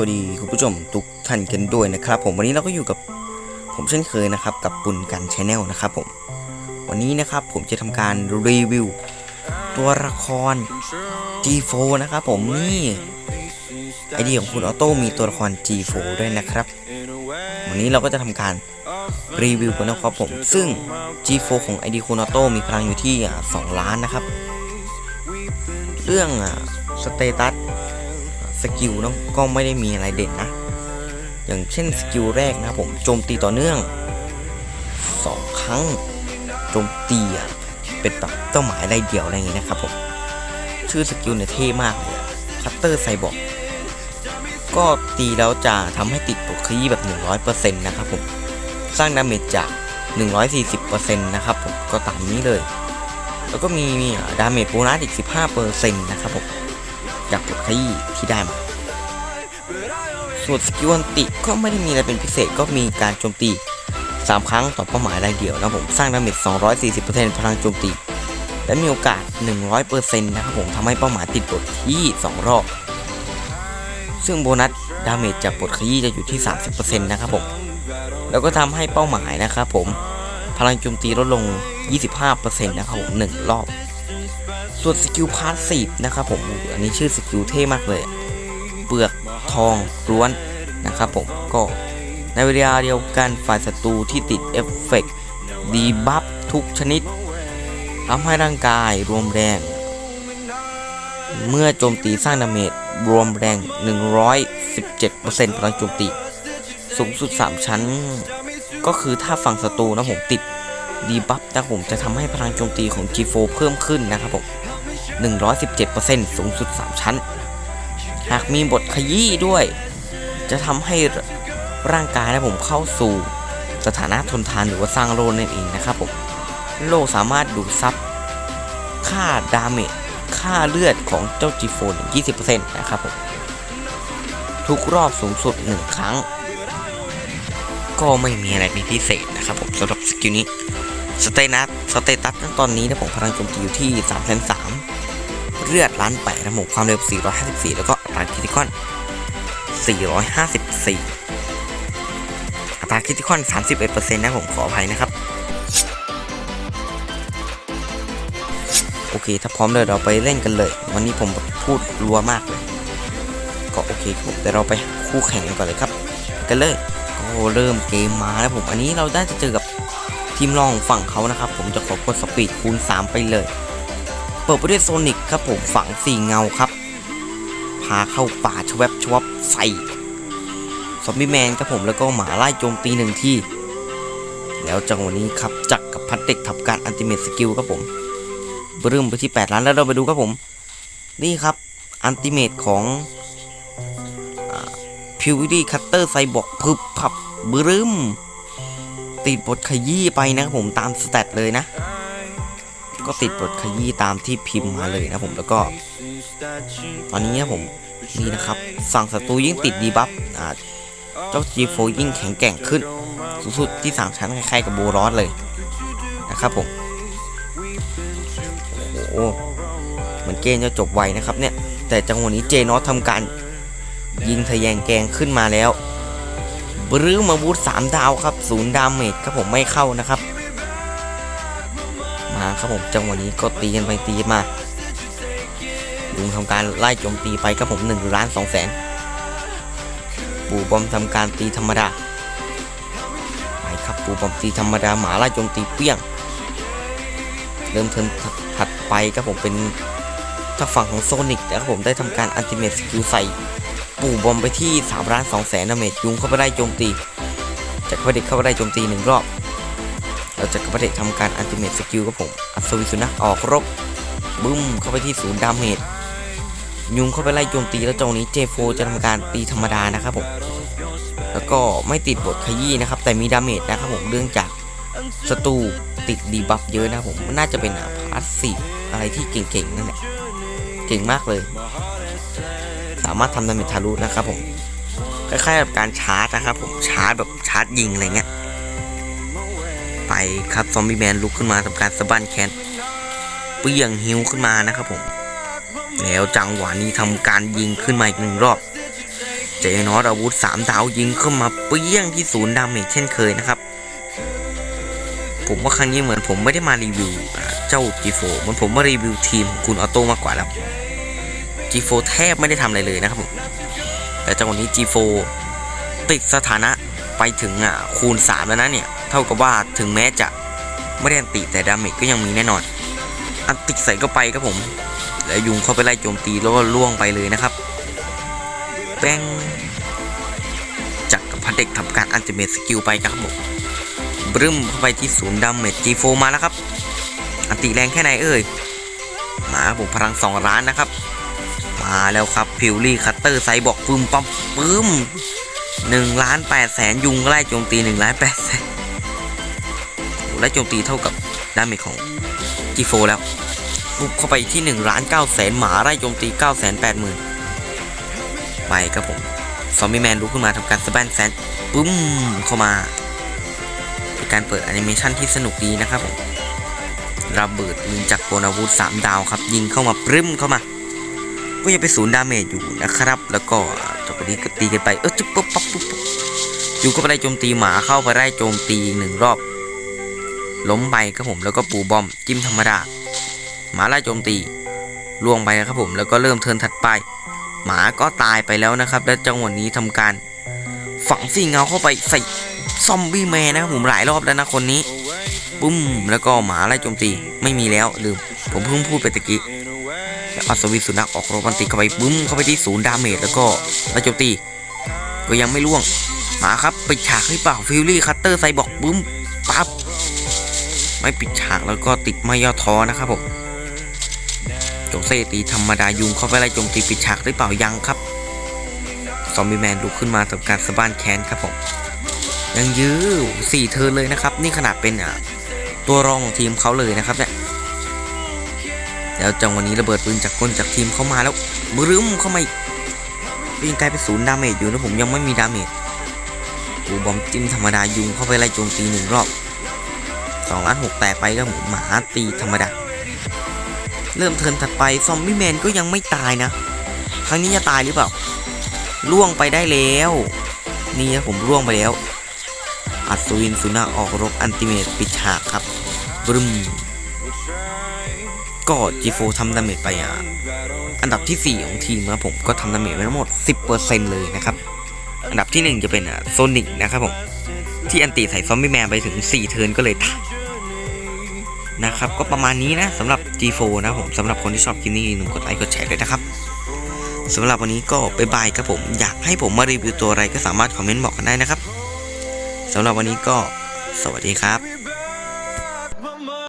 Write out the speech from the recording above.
วัสดีคุณผู้ชมทุกท่านกันด้วยนะครับ ผมวันนี้เราก็อยู่กับผมเช่นเคยนะครับ กับปุนกันชาแนลนะครับผมวันนี้นะครับผมจะทำการรีวิวตัวละคร G4 นะครับผมนี่ไอเดียของคุณออโต้มีตัวละคร G4 ด้วยนะครับ วันนี้เราก็จะทำการรีวิวกันนะครับผม ซึ่ง G4 ของไอดีคุณออโต้มีพลังอยู่ที่อ่า2ล้านนะครับ เรื่องสเตตัส สกิลเนาะก็ไม่ได้มีอะไรเด่นนะ อย่างเช่นสกิลแรกนะผมโจมตีต่อเนื่อง 2 ครั้งโจมตีเป็นแบบเป้าหมายรเดี่ยวอะไรอย่างเงี้ยนะครับผมชื่อสกิลเนี่ยเท่มากเลยคัตเตอร์ไซบอร์กก็ตีแล้วจะทำให้ติดปกคลีแบบ 100%นะครับผมสร้างดาเมจจาก 140%นะครับผมก็ตามนี้เลย แล้วก็มีมีดาเมจโบนัสอีก 15%นะครับผม จากบทขยี้ที่ได้มา ส่วนสกิลอันติก็ไม่ได้มีอะไรเป็นพิเศษก็มีการโจมตี 3 ครั้งต่อเป้าหมายรายเดียวนะผมสร้างดาเมจ240%พลังโจมตี และมีโอกาส 100%นะครับผมทำให้เป้าหมายติดบทที่ 2 รอบ ซึ่งโบนัสดาเมจจากบทขยี้จะอยู่ที่ 30%นะครับผมแล้วก็ทำให้เป้าหมายนะครับผมพลังโจมตีลดลง 25%นะครับผม1รอบ ส่วนสกิลพาสซีฟนะครับผมอันนี้ชื่อสกิลเท่มากเลย เปลือกทองล้วนนะครับผมก็ในเวลาเดียวกันฝ่ายศัตรูที่ติดเอฟเฟกต์ดีบัฟทุกชนิดทำให้ร่างกายรวมแรง เมื่อโจมตีสร้างดาเมจรวมแรง 117%พลังโจมตี สูงสุด 3 ชั้น ก็คือถ้าฝั่งศัตรูนะผมติด ดีบัฟนะผมจะทำให้พลังโจมตีของ G4 เพิ่มขึ้นนะครับผม117%สูงสุด 3 ชั้น หากมีบทขยี้ด้วย จะทำให้ร่างกายนะผมเข้าสู่สถานะทนทานหรือว่าสร้างโลนั่นเองนะครับผมโลสามารถดูดซับค่าดาเมจค่าเลือดของเจ้า G4 20%นะครับผมทุกรอบสูงสุด 1 ครั้ง ก็ไม่มีอะไรเป็นพิเศษนะครับผมสำหรับสกิลนี้ สเตนัสสเตตัสตอนนี้นะผมพลังโจมตีอยู่ที่3 3 0 0เลือดล้านแปดนะผมความเร็ว 454 แล้วก็อัตราคิติคอน 454 อัตราคิติคอน 31%นะผมขออภัยนะครับ โอเค ถ้าพร้อมเลยเราไปเล่นกันเลย วันนี้ผมพูดรัวมากเลย ก็โอเคครับแต่เราไปคู่แข่งกันก่อนเลยครับ กันเลย ก็เริ่มเกมมาแล้วผม อันนี้เราได้จะเจอกับ ทีมรองฝั่งเขานะครับผมจะขอกดสปีดคูณ 3 ไปเลย เปิดไปด้วยโซนิกครับผมฝั่งสี่เงาครับ พาเข้าป่าชวบชวบใส่ซอมบี้แมนครับผมแล้วก็หมาไล่โจมตีหนึ่งที่ แล้วจังหวะนี้ครับจักกับพัดเด็กทับการอันติเมตสกิลครับผมบรึมไปที่ 8 ล้านแล้วเราไปดูครับผม นี่ครับอันติเมตของพิวดี้คัตเตอร์ไซบอกพึบพับบรึม ติดบทขยี้ไปนะครับผมตามสแตทเลยนะ ก็ติดบทขยี้ตามที่พิมพ์มาเลยนะผมแล้วก็ ตอนนี้นะผมนี่นะครับ สั่งศัตรูยิ่งติดดีบัฟอ่าเจ้า G4 ยิ่งแข็งแกร่งขึ้น สูงสุดที่สามชั้นคล้ายๆกับโบรอสเลยนะครับผมโอ้โหเหมือนเกมจะจบไวนะครับเนี่ย แต่จังหวะนี้เจนอตทำการยิงทะแยงแกงขึ้นมาแล้ว บรื้อมาบูทสามดาวครับศูนย์ดาเมจครับผมไม่เข้านะครับ มาครับผมจังหวะนี้ก็ตีกันไปตีมาลุงทำการไล่โจมตีไปครับผม1ล้าน2แสนปู่บอมทำการตีธรรมดาไปครับปู่บอมตีธรรมดาหมาไล่โจมตีเปี้ยง เริ่มเทินถัดไปครับผมเป็นทางฝั่งของโซนิกนะครับผมได้ทำการอันติเมตสกิลใส่ ปู่บอมไปที่3ล้าน2แสนดาเมจยุงเข้าไปได้โจมตีจักรพรรดิเข้าไปได้โจมตีหนึ่งรอบเราจักรพรรดิทำการอันติเมตสกิลครับผมอัศวินสุนัขออกรบบึ้มเข้าไปที่ศูนย์ดาเมจยุงเข้าไปไล่โจมตีแล้วจังหวะนี้เจโฟจะทำการตีธรรมดานะครับผมแล้วก็ไม่ติดบทขยี้นะครับ แต่มีดาเมจนะครับผมเรื่องจากศัตรูติดดีบัฟเยอะนะผมน่าจะเป็นพาสซีฟอะไรที่เก่งๆนั่นแหละเก่งมากเลย สามารถทำดาเมจทะลุนะครับผมคล้ายๆกับการชาร์จนะครับผมชาร์จแบบชาร์จยิงอะไรเงี้ยไปครับซอมบี้แมนลุกขึ้นมาทำการสะบั้นแคนเปี้ยงฮิวขึ้นมานะครับผม แล้วจังหวะนี้ทำการยิงขึ้นมาอีกหนึ่งรอบ เจนอตอาวุธสามดาวยิงเข้ามาเปี้ยงที่ศูนย์ดาเมจเช่นเคยนะครับ ผมว่าครั้งนี้เหมือนผมไม่ได้มารีวิว เจ้า G4 เหมือนผมมารีวิวทีมของคุณออโต้มากกว่าแล้ว G4 แทบไม่ได้ทำอะไรเลยนะครับผมแต่จังหวะนี้ G4 ติดสถานะไปถึงอะคูณ 3 แล้วนะเนี่ย เท่ากับว่าถึงแม้จะไม่ได้อันติแต่ดาเมจก็ยังมีแน่นอน อันติใส่ก็ไปครับผมแล้วยุงเข้าไปไล่โจมตีแล้วก็ล่วงไปเลยนะครับแป้งจักรพันเด็กทำการอันติเมตสกิลไปครับผมบรึ้มเข้าไปที่ศูนย์ดาเมจ G4 มาแล้วครับ อันติแรงแค่ไหนเอ่ยมาผมพลังสองล้านนะครับ มาแล้วครับพิวลี่คัตเตอร์ไซบอกปึ้มปั๊มปึ้มหนึ่งล้านแปดแสนยุงไล่โจมตีหนึ่งล้านแปดแสนไล่โจมตีเท่ากับดาเมจของ G4 แล้วบุกเข้าไปที่1ล้าน9แสนหมาไล่โจมตี9แสน8หมื่นไปครับผมซอมบี้แมนลุกขึ้นมาทำการสแปนแซนปึ้มเข้ามาเป็นการเปิดแอนิเมชันที่สนุกดีนะครับผมระเบิดยิงจากโกนาวูด3ดาวครับ ยิงเข้ามาปรึ้มเข้ามา ก็ยังไปศูนย์ดาเมจอยู่นะครับ แล้วก็จังหวะนี้ก็ตีกันไปเออจุ๊บปุ๊บปั๊บปุ๊บปุ๊บอยู่ก็ไปได้โจมตีหมาเข้าไปได้โจมตีอีกหนึ่งรอบ ล้มไปครับผมแล้วก็ปูบอมจิ้มธรรมดาหมาไล่โจมตีล่วงไปนะครับผมแล้วก็เริ่มเทินถัดไป หมาก็ตายไปแล้วนะครับ และจังหวะนี้ทำการ ฝังสิ่งเงาเข้าไปใส่ซอมบี้แมนนะครับผมหลายรอบแล้วนะคนนี้ปุ้มแล้วก็หมาไล่โจมตีไม่มีแล้วลืมผมเพิ่งพูดไปตะกี้ อัศวินสุนัขออกโรบันติเข้าไปปุ้มเข้าไปที่ศูนย์ดาเมจแล้วก็ไล่โจมตีก็ยังไม่ล่วงมาครับไปดฉากให้เปล่าฟิลลี่คัตเตอร์ไซบอกปุ้มปั๊บไม่ปิดฉากแล้วก็ติดไม่ย่อท้อนะครับผมโจเซตีธรรมดายุงเข้าไปไล่โจมตีปิดฉากหรือเปล่ายังครับซอมบี้แมนลุกขึ้นมาทำการสะบ้านแค้นครับผมยังยื้อสี่เทิร์นเลยนะครับ นี่ขนาดเป็นตัวรองของทีมเขาเลยนะครับเนี่ย แล้วจังวะนี้ระเบิดปืนจากก้นจากทีมเข้ามาแล้วบรึ้มเข้ามาอีกยิงกลายเป็นศูนย์ดาเมจอยู่นะผมยังไม่มีดาเมจปูบอมจิ้มธรรมดายุงเข้าไปไล่โจมตีหนึ่งรอบสองล้านหกแตกไปก็หมาตีธรรมดา เริ่มเทินถัดไปซอมบี้แมนก็ยังไม่ตายนะ ครั้งนี้จะตายหรือเปล่าล่วงไปได้แล้ว นี่นะผมล่วงไปแล้วอัศวินสุนัขออกรบอันติเมตปิดฉากครับบรึม ก็จีโฟทำดาเมจไปอะอันดับที่ 4 ของทีมนะผมก็ทำดาเมจไปทั้งหมด 10%เลยนะครับ อันดับที่ 1 จะเป็นอะโซนิกนะครับผมที่อันติใส่ซอมบี้แมนไปถึง 4 เทิร์นก็เลยตายนะครับ ก็ประมาณนี้นะสำหรับ G4 นะผมสำหรับคนที่ชอบคลิปนี้อย่มกดไลค์กดแชร์ด้วยนะครับสำหรับวันนี้ก็บายบายครับผม อยากให้ผมมารีวิวตัวอะไรก็สามารถคอมเมนต์บอกกันได้นะครับสำหรับวันนี้ก็สวัสดีครับ